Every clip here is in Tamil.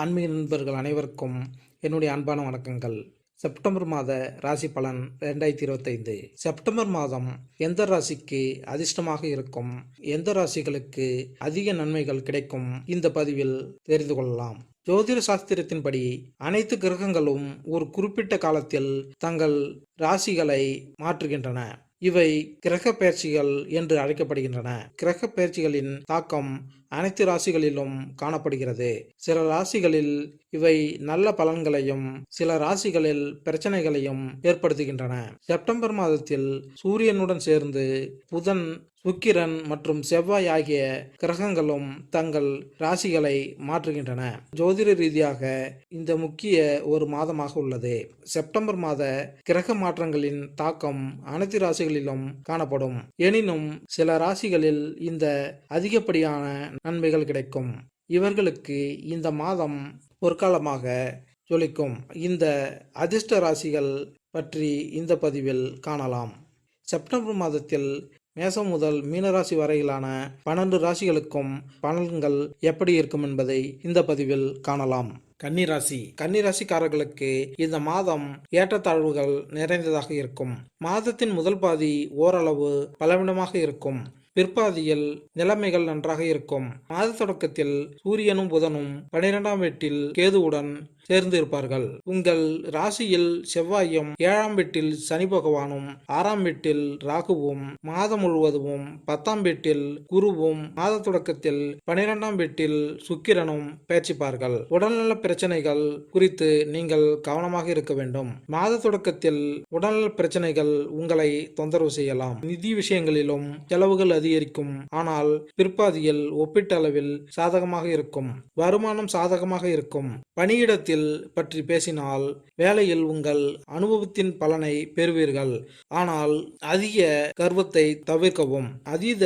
ஆன்மீக நண்பர்கள் அனைவருக்கும் என்னுடைய அன்பான வணக்கங்கள். செப்டம்பர் மாத ராசி பலன் ரெண்டாயிரத்தி இருபத்தைந்து. செப்டம்பர் மாதம் எந்த ராசிக்கு அதிர்ஷ்டமாக இருக்கும்? எந்த ராசிகளுக்கு அதிக நன்மைகள் கிடைக்கும்? இந்த பதிவில் தெரிந்து கொள்ளலாம். ஜோதிட சாஸ்திரத்தின்படி அனைத்து கிரகங்களும் ஒரு குறிப்பிட்ட காலத்தில் தங்கள் ராசிகளை மாற்றுகின்றன. இவை கிரக பயிற்சிகள் என்று அழைக்கப்படுகின்றன. கிரக பயிற்சிகளின் தாக்கம் அனைத்து ராசிகளிலும் காணப்படுகிறது. சில ராசிகளில் இவை நல்ல பலன்களையும் சில ராசிகளில் பிரச்சனைகளையும் ஏற்படுத்துகின்றன. செப்டம்பர் மாதத்தில் சூரியனுடன் சேர்ந்து புதன் சுக்கிரன் மற்றும் செவ்வாய் ஆகிய கிரகங்களும் தங்கள் ராசிகளை மாற்றுகின்றன. ஜோதிட ரீதியாக இந்த முக்கிய ஒரு மாதமாக உள்ளது. செப்டம்பர் மாத கிரக மாற்றங்களின் தாக்கம் அனைத்து ராசிகளிலும் காணப்படும். எனினும் சில ராசிகளில் இந்த அதிகப்படியான நன்மைகள் கிடைக்கும். இவர்களுக்கு இந்த மாதம் பொற்காலமாக ஜொலிக்கும். இந்த அதிர்ஷ்ட ராசிகள் பற்றி இந்த பதிவில் காணலாம். செப்டம்பர் மாதத்தில் மேசம் முதல் மீனராசி வரையிலான பன்னெண்டு ராசிகளுக்கும் பலன்கள் எப்படி இருக்கும் என்பதை இந்த பதிவில் காணலாம். கன்னிராசி. கன்னிராசிக்காரர்களுக்கு இந்த மாதம் ஏற்றத்தாழ்வுகள் நிறைந்ததாக இருக்கும். மாதத்தின் முதல் பாதி ஓரளவு பலவிடமாக இருக்கும். பிற்பாதியில் நிலைமைகள் நன்றாக இருக்கும். மாத தொடக்கத்தில் சூரியனும் புதனும் பனிரெண்டாம் வீட்டில் கேதுவுடன் சேர்ந்து இருப்பார்கள் உங்கள் ராசியில் செவ்வாயும் ஏழாம் வீட்டில் சனி பகவானும் ஆறாம் வீட்டில் ராகுவும் மாதம் முழுவதும் பத்தாம் வீட்டில் குருவும் மாத தொடக்கத்தில் பனிரெண்டாம் வீட்டில் சுக்கிரனும் பேச்சிப்பார்கள் உடல்நல பிரச்சனைகள் குறித்து நீங்கள் கவனமாக இருக்க வேண்டும். மாத தொடக்கத்தில் உடல்நல பிரச்சனைகள் உங்களை தொந்தரவு செய்யலாம். நிதி விஷயங்களிலும் செலவுகள் அதிகரிக்கும். ஆனால் பிற்பாதியில் ஒப்பீட்டளவில் சாதகமாக இருக்கும். வருமானம் சாதகமாக இருக்கும். பணியிடத்தில் பற்றி பேசினால் வேலையில் உங்கள் அனுபவத்தின் பலனை பெறுவீர்கள். ஆனால் அதிக கர்வத்தை தவிர்க்கவும் அதீத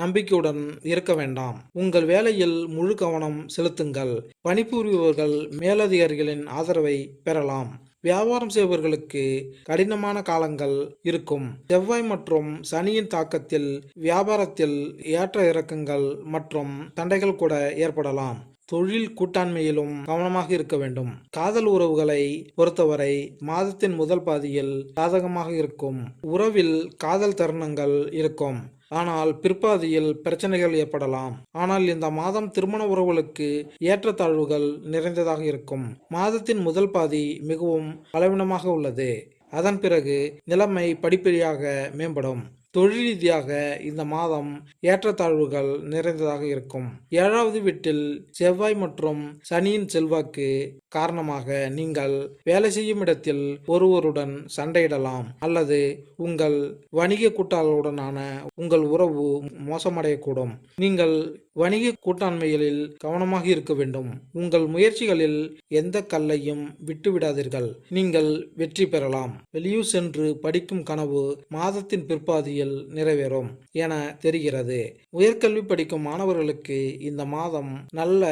நம்பிக்கையுடன் இருக்க வேண்டாம். உங்கள் வேலையில் முழு கவனம் செலுத்துங்கள். பணிபுரிபவர்கள் மேலதிகாரிகளின் ஆதரவை பெறலாம். வியாபாரம் செய்பவர்களுக்கு கடினமான காலங்கள் இருக்கும். செவ்வாய் மற்றும் சனியின் தாக்கத்தில் வியாபாரத்தில் ஏற்ற இறக்கங்கள் மற்றும் சண்டைகள் கூட ஏற்படலாம். தொழில் கூட்டாண்மையிலும் கவனமாக இருக்க வேண்டும். காதல் உறவுகளை பொறுத்தவரை மாதத்தின் முதல் பாதியில் சாதகமாக இருக்கும். உறவில் காதல் தருணங்கள் இருக்கும். ஆனால் பிற்பாதியில் பிரச்சனைகள் ஏற்படலாம். ஆனால் இந்த மாதம் திருமண உறவுகளுக்கு ஏற்றத்தாழ்வுகள் நிறைந்ததாக இருக்கும். மாதத்தின் முதல் பாதி மிகவும் பலவீனமாக உள்ளது. அதன் பிறகு நிலைமை படிப்படியாக மேம்படும். தொழில் ரீதியாக இந்த மாதம் ஏற்றத்தாழ்வுகள் நிறைந்ததாக இருக்கும். ஏழாவது வீட்டில் செவ்வாய் மற்றும் சனியின் செல்வாக்கு காரணமாக நீங்கள் வேலை செய்யும் இடத்தில் ஒருவருடன் சண்டையிடலாம். அல்லது உங்கள் வணிக கூட்டாளருடனான உங்கள் உறவு மோசமடையக்கூடும். நீங்கள் வணிக கூட்டாண்மைகளில் கவனமாக இருக்க வேண்டும். உங்கள் முயற்சிகளில் எந்த கல்லையும் விட்டுவிடாதீர்கள். நீங்கள் வெற்றி பெறலாம். வெளியூர் சென்று படிக்கும் கனவு மாதத்தின் பிற்பாதியில் நிறைவேறும் என தெரிகிறது. உயர்கல்வி படிக்கும் மாணவர்களுக்கு இந்த மாதம் நல்ல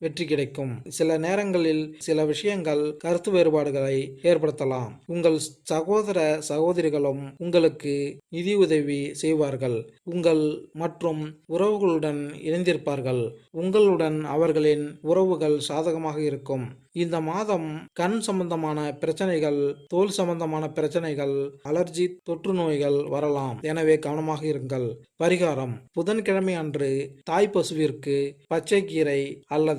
வெற்றி கிடைக்கும். சில நேரங்களில் சில விஷயங்கள் கருத்து வேறுபாடுகளை ஏற்படுத்தலாம். உங்கள் சகோதர சகோதரிகளும் உங்களுக்கு நிதி உதவி செய்வார்கள். உங்கள் மற்றும் உறவுகளுடன் இணைந்திருப்பார்கள். உங்களுடன் அவர்களின் உறவுகள் சாதகமாக இருக்கும். இந்த மாதம் கண் சம்பந்தமான பிரச்சனைகள் தோல் சம்பந்தமான பிரச்சனைகள் அலர்ஜி தொற்று நோய்கள் வரலாம். எனவே கவனமாக இருங்கள். பரிகாரம். புதன்கிழமை அன்று தாய் பசுவிற்கு பச்சை கீரை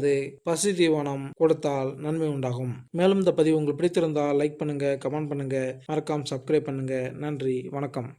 அல்லது பசி தீவனம் கொடுத்தால் நன்மை உண்டாகும். மேலும் இந்த பதிவு உங்களுக்கு பிடித்திருந்தால் லைக் பண்ணுங்க கமெண்ட் பண்ணுங்க மறக்காம சப்ஸ்கிரைப் பண்ணுங்க. நன்றி வணக்கம்.